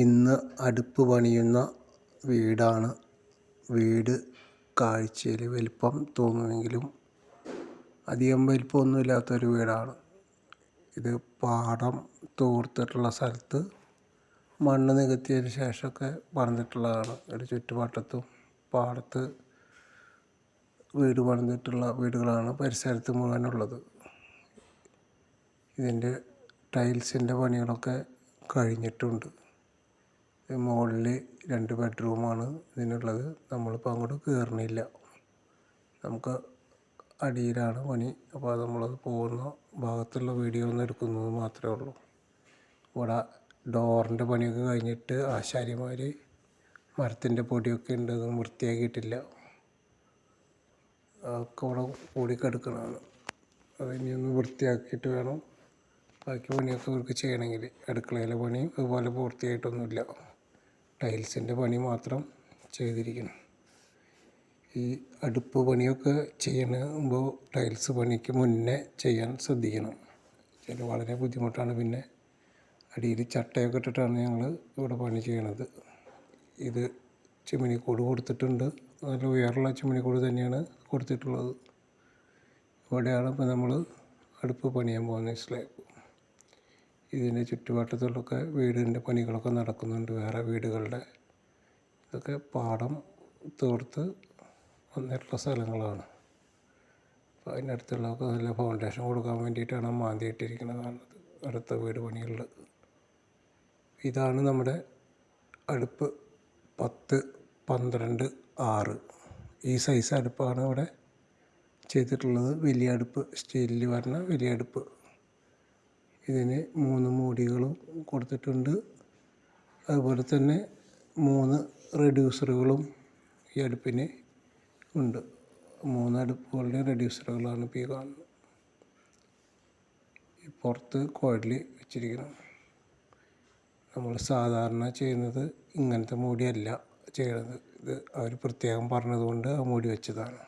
ഇന്ന് അടുപ്പ് പണിയുന്ന വീടാണ്. വീട് കാഴ്ചയിൽ വലിപ്പം തോന്നുമെങ്കിലും അധികം വലിപ്പമൊന്നുമില്ലാത്തൊരു വീടാണ്. ഇത് പാടം തോർത്തിട്ടുള്ള സ്ഥലത്ത് മണ്ണ് നികത്തിയതിന് ശേഷമൊക്കെ പണിതിട്ടുള്ളതാണ്. ഒരു ചുറ്റുവട്ടത്തും പാടത്ത് വീട് പണിതിട്ടുള്ള വീടുകളാണ് പരിസരത്ത് മുഴുവനുള്ളത്. ഇതിന്റെ ടൈൽസിന്റെ പണികളൊക്കെ കഴിഞ്ഞിട്ടുണ്ട്. മുകളിൽ രണ്ട് ബെഡ്റൂമാണ് ഇതിനുള്ളത്. നമ്മളിപ്പോൾ അങ്ങോട്ട് കയറണില്ല നമുക്ക് അടിയിലാണ് പണി. അപ്പോൾ നമ്മൾ പോകുന്ന ഭാഗത്തുള്ള വീഡിയോ ഒന്ന് എടുക്കുന്നത് മാത്രമേ ഉള്ളൂ. ഇവിടെ ഡോറിന്റെ പണിയൊക്കെ കഴിഞ്ഞിട്ട് ആശാരിമാർ മരത്തിന്റെ പൊടിയൊക്കെ ഉണ്ട്. അതൊന്നും വൃത്തിയാക്കിയിട്ടില്ല. അതൊക്കെ ഇവിടെ കൂടി കിടക്കണതാണ്. അത് ഇനി ഒന്ന് വൃത്തിയാക്കിയിട്ട് വേണം ബാക്കി പണിയൊക്കെ ഇവർക്ക് ചെയ്യണമെങ്കിൽ. അടുക്കളയിലെ പണിയും അതുപോലെ പൂർത്തിയായിട്ടൊന്നുമില്ല. ടൈൽസിന്റെ പണി മാത്രം ചെയ്തിരിക്കണം. ഈ അടുപ്പ് പണിയൊക്കെ ചെയ്യുമ്പോൾ ടൈൽസ് പണിക്ക് മുന്നേ ചെയ്യാൻ ശ്രദ്ധിക്കണം. ചില വളരെ ബുദ്ധിമുട്ടാണ്. പിന്നെ അടിയിൽ ചട്ടയൊക്കെ ഇട്ടിട്ടാണ് ഞങ്ങൾ ഇവിടെ പണി ചെയ്യണത്. ഇത് ചിമ്മിനിക്കൂട് കൊടുത്തിട്ടുണ്ട്. നല്ല ഉയരമുള്ള ചിമ്മിനിക്കൂട് തന്നെയാണ് കൊടുത്തിട്ടുള്ളത്. ഇവിടെയാണ് ഇപ്പോൾ നമ്മൾ അടുപ്പ് പണിയാൻ പോകുന്ന സ്ലാബ് ഇതിന്റെ ചുറ്റുവട്ടത്തുള്ളൊക്കെ വീടിന്റെ പണികളൊക്കെ നടക്കുന്നുണ്ട്. വേറെ വീടുകളുടെ ഇതൊക്കെ പാടം തീർത്ത് വന്നിട്ടുള്ള സ്ഥലങ്ങളാണ്. അപ്പോൾ അടുത്തുള്ളവർക്ക് നല്ല ഫൗണ്ടേഷൻ കൊടുക്കാൻ വേണ്ടിയിട്ടാണ് മാന്തി ഇട്ടിരിക്കുന്നത് അടുത്ത വീട് പണികളിൽ ഇതാണ് നമ്മുടെ അടുപ്പ് പത്ത് പന്ത്രണ്ട് ആറ്. ഈ സൈസ് അടുപ്പാണ് ഇവിടെ ചെയ്തിട്ടുള്ളത്. വലിയ അടുപ്പ് സ്റ്റീലിൽ വരുന്ന വലിയ അടുപ്പ്. ഇതിന് മൂന്ന് മൂടികളും കൊടുത്തിട്ടുണ്ട്. അതുപോലെ തന്നെ മൂന്ന് റെഡ്യൂസറുകളും ഈ അടുപ്പിന് ഉണ്ട്. മൂന്ന് അടുപ്പുകളുടെ റെഡ്യൂസറുകളാണ് ഇപ്പോൾ ഈ കാണുന്നത്. പുറത്ത് കോഴലി വെച്ചിരിക്കണം. നമ്മൾ സാധാരണ ചെയ്യുന്നത് ഇങ്ങനത്തെ മൂടിയല്ല ചെയ്യണത്. ഇത് അവർ പ്രത്യേകം പറഞ്ഞതുകൊണ്ട് ആ മൂടി വെച്ചതാണ്.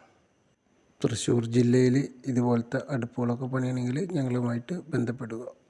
തൃശ്ശൂർ ജില്ലയിൽ ഇതുപോലത്തെ അടുപ്പുകളൊക്കെ പണിയണമെങ്കിൽ ഞങ്ങളുമായിട്ട് ബന്ധപ്പെടുക.